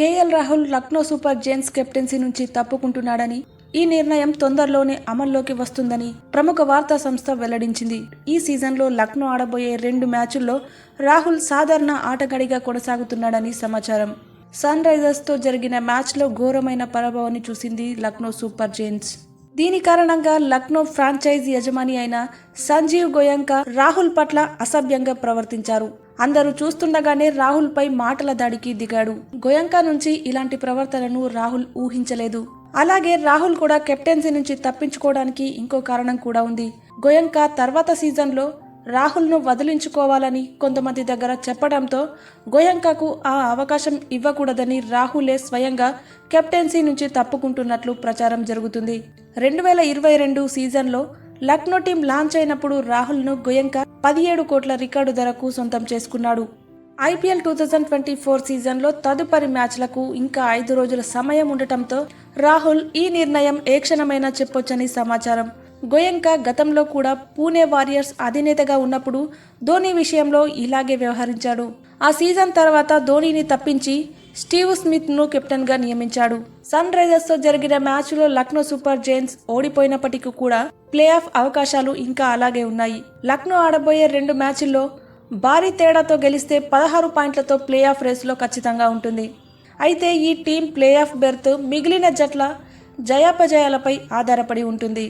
KL Rahul Lucknow super giants captaincy నుంచి తప్పుకుంటున్నాడని ఈ నిర్ణయం తొందరలోనే అమల్లోకి వస్తుందని ప్రముఖ వార్తా సంస్థ వెల్లడించింది. ఈ సీజన్లో లక్నో ఆడబోయే రెండు మ్యాచుల్లో రాహుల్ సాధారణ ఆటగాడిగా కొనసాగుతున్నాడని సమాచారం. సన్ రైజర్స్తో జరిగిన మ్యాచ్లో ఘోరమైన పరాభవాన్ని చూసింది లక్నో సూపర్ జైన్స్ దీని కారణంగా లక్నో ఫ్రాంచైజ్ యజమాని అయిన సంజీవ్ గోయంక రాహుల్ పట్ల అసభ్యంగా ప్రవర్తించారు. అందరూ చూస్తుండగానే రాహుల్పై మాటల దాడికి దిగాడు. గోయంక నుంచి ఇలాంటి ప్రవర్తనను రాహుల్ ఊహించలేదు. అలాగే రాహుల్ కూడా కెప్టెన్సీ నుంచి తప్పించుకోవడానికి ఇంకో కారణం కూడా ఉంది. గోయంక తర్వాత సీజన్లో రాహుల్ను వదిలించుకోవాలని కొంతమంది దగ్గర చెప్పడంతో గోయంకకు ఆ అవకాశం ఇవ్వకూడదని రాహులే స్వయంగా కెప్టెన్సీ నుంచి తప్పుకుంటున్నట్లు ప్రచారం జరుగుతుంది. రెండు వేల ఇరవై రెండు సీజన్లో లక్నో టీం లాంచ్ అయినప్పుడు రాహుల్ను గోయంకా పదిహేడు కోట్ల రికార్డు ధరకు సొంతం చేసుకున్నాడు. IPL two thousand twenty four సీజన్లో తదుపరి మ్యాచ్లకు ఇంకా ఐదు రోజుల సమయం ఉండటంతో రాహుల్ ఈ నిర్ణయం ఏ క్షణమైనా చెప్పొచ్చని సమాచారం. గోయంక గతంలో కూడా పూణే వారియర్స్ అధినేతగా ఉన్నప్పుడు ధోని విషయంలో ఇలాగే వ్యవహరించాడు. ఆ సీజన్ తర్వాత ధోనిని తప్పించి స్టీవ్ స్మిత్ను కెప్టెన్గా నియమించాడు. సన్ రైజర్స్తో జరిగిన మ్యాచ్లో లక్నో సూపర్ జైన్స్ ఓడిపోయినప్పటికీ కూడా ప్లే ఆఫ్ అవకాశాలు ఇంకా అలాగే ఉన్నాయి. లక్నో ఆడబోయే రెండు మ్యాచ్ల్లో భారీ తేడాతో గెలిస్తే పదహారు పాయింట్లతో ప్లే ఆఫ్ రేసులో ఖచ్చితంగా ఉంటుంది. అయితే ఈ టీం ప్లే ఆఫ్ బెర్త్ మిగిలిన జట్ల జయాపజయాలపై ఆధారపడి ఉంటుంది.